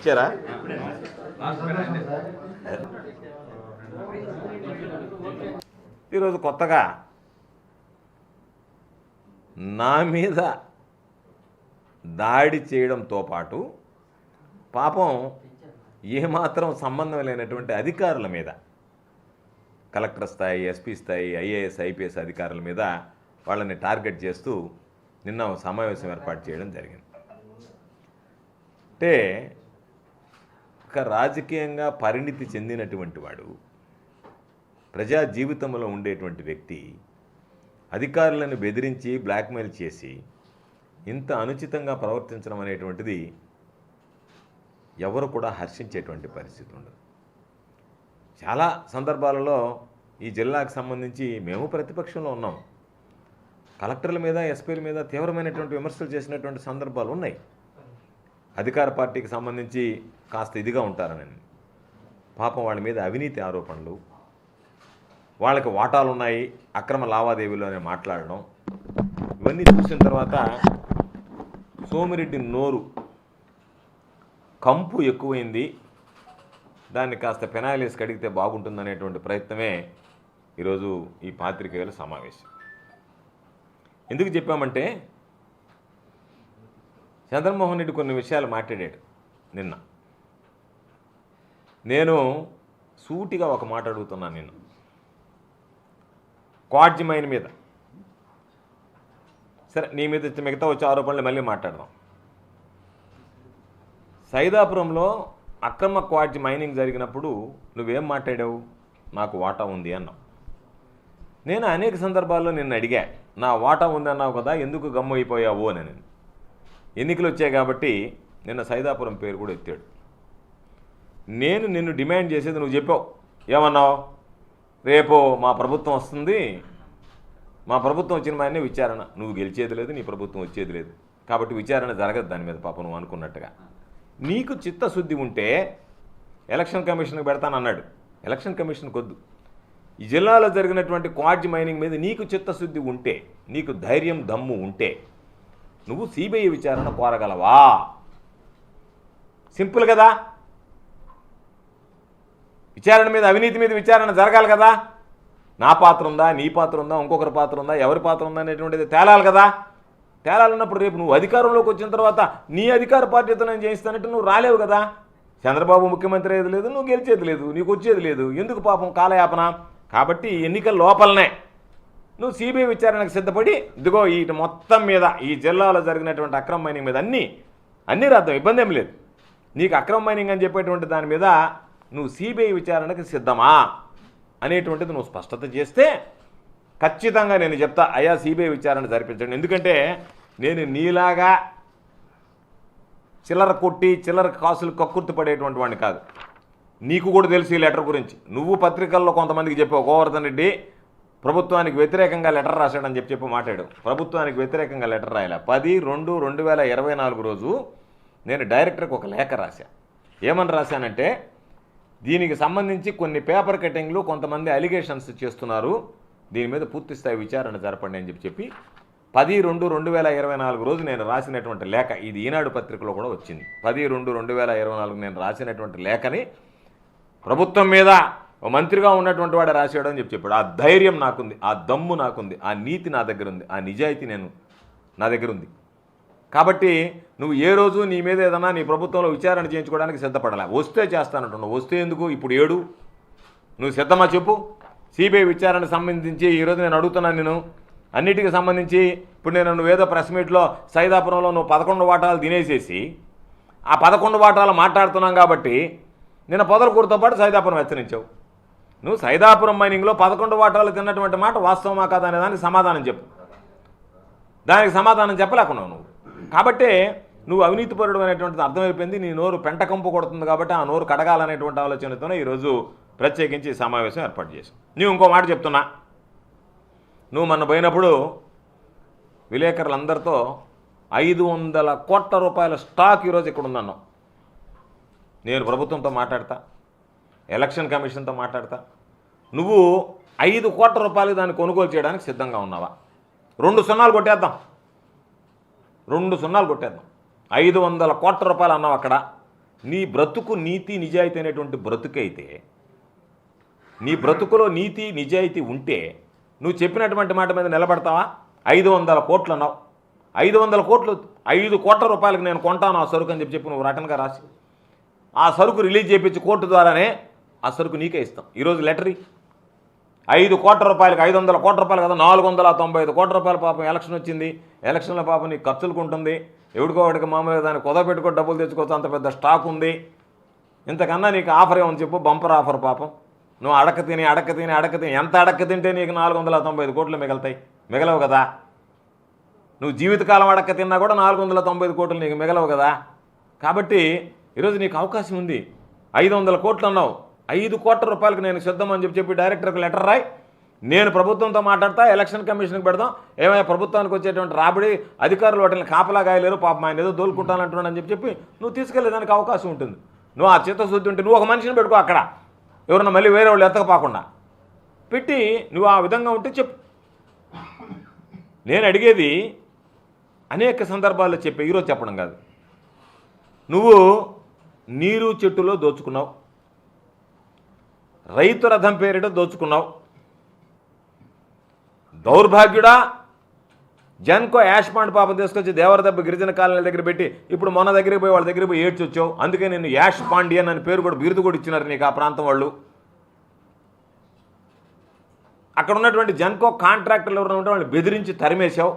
ఇచ్చారా? ఈరోజు కొత్తగా నా మీద దాడి చేయడంతో పాటు పాపం ఏమాత్రం సంబంధం లేనటువంటి అధికారుల మీద కలెక్టర్ స్థాయి ఎస్పీ స్థాయి ఐఏఎస్ ఐపీఎస్ అధికారుల మీద వాళ్ళని టార్గెట్ చేస్తూ నిన్న సమావేశం ఏర్పాటు చేయడం జరిగింది. అంటే ఒక రాజకీయంగా పరిణితి చెందినటువంటి వాడు ప్రజా జీవితంలో ఉండేటువంటి వ్యక్తి అధికారులను బెదిరించి బ్లాక్మెయిల్ చేసి ఇంత అనుచితంగా ప్రవర్తించడం అనేటువంటిది ఎవరు కూడా హర్షించేటువంటి పరిస్థితి ఉండదు. చాలా సందర్భాలలో ఈ జిల్లాకు సంబంధించి మేము ప్రతిపక్షంలో ఉన్నాం. కలెక్టర్ల మీద ఎస్పీల మీద తీవ్రమైనటువంటి విమర్శలు చేసినటువంటి సందర్భాలు ఉన్నాయి. అధికార పార్టీకి సంబంధించి కాస్త ఇదిగా ఉంటారనండి పాపం వాళ్ళ మీద అవినీతి ఆరోపణలు వాళ్ళకి వాటాలు ఉన్నాయి అక్రమ లావాదేవీలు అని మాట్లాడడం ఇవన్నీ చూసిన తర్వాత సోమిరెడ్డి నోరు కంపు ఎక్కువైంది. దాన్ని కాస్త పెనాయిలేసి కడిగితే బాగుంటుందనేటువంటి ప్రయత్నమే ఈరోజు ఈ పాత్రికేయుల సమావేశం. ఎందుకు చెప్పామంటే చంద్రమోహన్ రెడ్డి కొన్ని విషయాలు మాట్లాడాడు నిన్న. నేను సూటిగా ఒక మాట అడుగుతున్నాను నిన్ను. క్వాడ్జి మైన్ మీద. సరే నీ మీద మిగతా వచ్చే ఆరోపణలు మళ్ళీ మాట్లాడదాం. సైదాపురంలో అక్రమ క్వాడ్జి మైనింగ్ జరిగినప్పుడు నువ్వేం మాట్లాడావు? నాకు వాటా ఉంది అన్నావు. నేను అనేక సందర్భాల్లో నిన్ను అడిగా నా వాటా ఉంది అన్నావు కదా ఎందుకు గమ్ము అయిపోయావు అని నేను. ఎన్నికలు వచ్చాయి కాబట్టి నిన్న సైదాపురం పేరు కూడా ఎత్తాడు. నేను నిన్ను డిమాండ్ చేసేది నువ్వు చెప్పావు. ఏమన్నావు? రేపు మా ప్రభుత్వం వస్తుంది. మా ప్రభుత్వం వచ్చిన మాయనే విచారణ. నువ్వు గెలిచేది లేదు నీ ప్రభుత్వం వచ్చేది లేదు. కాబట్టి విచారణ జరగదు దాని మీద పాప నువ్వు అనుకున్నట్టుగా. నీకు చిత్తశుద్ధి ఉంటే ఎలక్షన్ కమిషన్కి పెడతానన్నాడు ఎలక్షన్ కమిషన్కి వద్దు. ఈ జిల్లాలో జరిగినటువంటి క్వాడ్జ్ మైనింగ్ మీద నీకు చిత్తశుద్ధి ఉంటే నీకు ధైర్యం దమ్ము ఉంటే నువ్వు సిబిఐ విచారణ కోరగలవా? సింపుల్ కదా. విచారణ మీద అవినీతి మీద విచారణ జరగాలి కదా. నా పాత్ర ఉందా నీ పాత్ర ఉందా ఇంకొకరి పాత్ర ఉందా ఎవరి పాత్ర ఉందా అనేటువంటిది తేలాలి కదా. తేలాలన్నప్పుడు రేపు నువ్వు అధికారంలోకి వచ్చిన తర్వాత నీ అధికార పార్టీతో నేను చేయిస్తానంటే నువ్వు రాలేవు కదా. చంద్రబాబు ముఖ్యమంత్రి అయ్యేది లేదు నువ్వు గెలిచేది లేదు నీకు వచ్చేది లేదు. ఎందుకు పాపం కాలయాపన? కాబట్టి ఎన్నికల లోపలనే నువ్వు సిబిఐ విచారణకు సిద్ధపడి ఇదిగో వీటి మొత్తం మీద ఈ జిల్లాలో జరిగినటువంటి అక్రమ మైనింగ్ మీద అన్నీ అన్నీ రాద్దాం ఇబ్బంది ఏం లేదు. నీకు అక్రమ మైనింగ్ అని చెప్పేటువంటి దాని మీద నువ్వు సిబిఐ విచారణకు సిద్ధమా? అనేటువంటిది నువ్వు స్పష్టత చేస్తే ఖచ్చితంగా నేను చెప్తా అయా సిబిఐ విచారణ జరిపించండి. ఎందుకంటే నేను నీలాగా చిల్లర కొట్టి చిల్లర కాసులు కక్కుర్తి పడేటువంటి వాడిని కాదు. నీకు కూడా తెలుసు ఈ లెటర్ గురించి. నువ్వు పత్రికల్లో కొంతమందికి చెప్పావు గోవర్ధన్ రెడ్డి ప్రభుత్వానికి వ్యతిరేకంగా లెటర్ రాశాడని చెప్పి చెప్పి మాట్లాడు ప్రభుత్వానికి వ్యతిరేకంగా లెటర్ రాయలే. పది రెండు రెండు వేల ఇరవై నాలుగు రోజు నేను డైరెక్టర్కి ఒక లేఖ రాశా. ఏమని రాశానంటే దీనికి సంబంధించి కొన్ని పేపర్ కటింగ్లు కొంతమంది అలిగేషన్స్ చేస్తున్నారు. దీని మీద పూర్తి స్థాయి విచారణ జరపండి అని చెప్పి చెప్పి పది రెండు రెండు వేల ఇరవై నాలుగు రోజు నేను రాసినటువంటి లేఖ ఇది ఈనాడు పత్రికలో కూడా వచ్చింది. పది రెండు రెండు వేల ఇరవై నాలుగు నేను రాసినటువంటి లేఖని ప్రభుత్వం మీద మంత్రిగా ఉన్నటువంటి వాడు రాశాడు అని చెప్పి చెప్పాడు. ఆ ధైర్యం నాకుంది ఆ దమ్ము నాకుంది ఆ నీతి నా దగ్గర ఉంది ఆ నిజాయితీ నేను నా దగ్గర ఉంది. కాబట్టి నువ్వు ఏ రోజు నీ మీద ఏదన్నా నీ ప్రభుత్వంలో విచారణ చేయించుకోవడానికి సిద్ధపడాలి. వస్తే చేస్తానంటున్నావు. వస్తే ఎందుకు? ఇప్పుడు ఏడు? నువ్వు సిద్ధమా చెప్పు? సిబిఐ విచారణ సంబంధించి ఈరోజు నేను అడుగుతున్నాను నేను అన్నిటికీ సంబంధించి ఇప్పుడు నేను నువ్వేదో ప్రెస్ మీట్లో సైదాపురంలో నువ్వు పదకొండు వాటాలు తినేసేసి ఆ పదకొండు వాటాలు మాట్లాడుతున్నాం కాబట్టి నిన్న పొదలకూరుతో పాటు సైదాపురం హెచ్చరించావు. నువ్వు సైదాపురం మైనింగ్లో పదకొండు వాటాలు తిన్నటువంటి మాట వాస్తవమా కాదా అనే దానికి సమాధానం చెప్పు. దానికి సమాధానం చెప్పలేకున్నావు నువ్వు. కాబట్టే నువ్వు అవినీతిపరుడు అనేటువంటిది అర్థమైపోయింది నీ నోరు పెంటకంపు కొడుతుంది కాబట్టి ఆ నోరు కడగాలనేటువంటి ఆలోచనతోనే ఈరోజు ప్రత్యేకించి సమావేశం ఏర్పాటు చేశాం. నువ్వు ఇంకో మాట చెప్తున్నా. నువ్వు మొన్న పోయినప్పుడు విలేకరులందరితో ఐదు వందల కోట్ల రూపాయల స్టాక్ ఈరోజు ఇక్కడ ఉందన్నావు నేను ప్రభుత్వంతో మాట్లాడతా. ఎలక్షన్ కమిషన్తో మాట్లాడతా. నువ్వు ఐదు కోట్ల రూపాయలు దాన్ని కొనుగోలు చేయడానికి సిద్ధంగా ఉన్నావా? రెండు సున్నాలు కొట్టేద్దాం. రెండు సున్నాలు కొట్టేద్దాం. ఐదు వందల కోట్ల రూపాయలు అన్నావు అక్కడ. నీ బ్రతుకు నీతి నిజాయితీ అనేటువంటి బ్రతుకైతే నీ బ్రతుకులో నీతి నిజాయితీ ఉంటే నువ్వు చెప్పినటువంటి మాట మీద నిలబడతావా? ఐదు వందల కోట్లు అన్నావు. ఐదు వందల కోట్లు ఐదు కోట్ల రూపాయలకు నేను కొంటాను ఆ సరుకు అని చెప్పి చెప్పి నువ్వు రటన్గా రాసి ఆ సరుకు రిలీజ్ చేయించి కోర్టు ద్వారానే ఆ సరుకు నీకే ఇస్తాం. ఈరోజు లెటరీ ఐదు కోట్ల రూపాయలకి ఐదు వందల కోట్ల రూపాయలు కదా నాలుగు వందల తొంభై ఐదు కోట్ల రూపాయల పాపం ఎలక్షన్ వచ్చింది. ఎలక్షన్లో పాపం నీకు ఖర్చులుకుంటుంది ఎవడికో వాడికి మామూలుగా దాన్ని కుదవ పెట్టుకో డబ్బులు తెచ్చుకోవచ్చు అంత పెద్ద స్టాక్ ఉంది. ఇంతకన్నా నీకు ఆఫర్ ఏమని చెప్పు? బంపర్ ఆఫర్ పాపం. నువ్వు అడక తిని అడక తిని అడక తిని ఎంత అడక తింటే నీకు నాలుగు వందల తొంభై ఐదు కోట్లు మిగులుతాయి. మిగలవు కదా. నువ్వు జీవితకాలం అడక్క తిన్నా కూడా నాలుగు వందల తొంభై ఐదు కోట్లు నీకు మిగలవు కదా. కాబట్టి ఈరోజు నీకు అవకాశం ఉంది. ఐదు వందల కోట్లు అన్నావు. ఐదు కోట్ల రూపాయలకు నేను సిద్ధం అని చెప్పి చెప్పి డైరెక్టర్కి లెటర్ రాయి. నేను ప్రభుత్వంతో మాట్లాడతా ఎలక్షన్ కమిషన్కి పెడదాం. ఏమైనా ప్రభుత్వానికి వచ్చేటువంటి రాబడి అధికారులు వాటిని కాపలా గాయలేరు పాపం ఆయన ఏదో దోలుకుంటానంటున్నాడు అని చెప్పి చెప్పి నువ్వు తీసుకెళ్ళేదానికి అవకాశం ఉంటుంది. నువ్వు ఆ చిత్తశుద్ధి ఉంటే నువ్వు ఒక మనిషిని పెట్టుకో అక్కడ. ఎవరన్నా మళ్ళీ వేరే వాళ్ళు ఎత్తకపోకుండా. పెట్టి నువ్వు ఆ విధంగా ఉంటే చెప్పు. నేను అడిగేది అనేక సందర్భాల్లో చెప్పే ఈరోజు చెప్పడం కాదు. నువ్వు నీరు చెట్టులో దోచుకున్నావు. రైతు రథం పేరిట దోచుకున్నావు. దౌర్భాగ్యుడా జన్కో యాష్ పాండ్ పాపం తీసుకొచ్చి దేవరదెబ్బ గిరిజన కాలనీ దగ్గర పెట్టి ఇప్పుడు మొన్న దగ్గరికి పోయి వాళ్ళ దగ్గరికి పోయి ఏడ్చి వచ్చావు అందుకే నేను యాష్ పాండియన్ అని పేరు కూడా బిరుదు కూడా ఇచ్చినారు నీకు ఆ ప్రాంతం వాళ్ళు. అక్కడ ఉన్నటువంటి జన్కో కాంట్రాక్టర్లు ఎవరైనా ఉంటే వాళ్ళని బెదిరించి తరిమేశావు.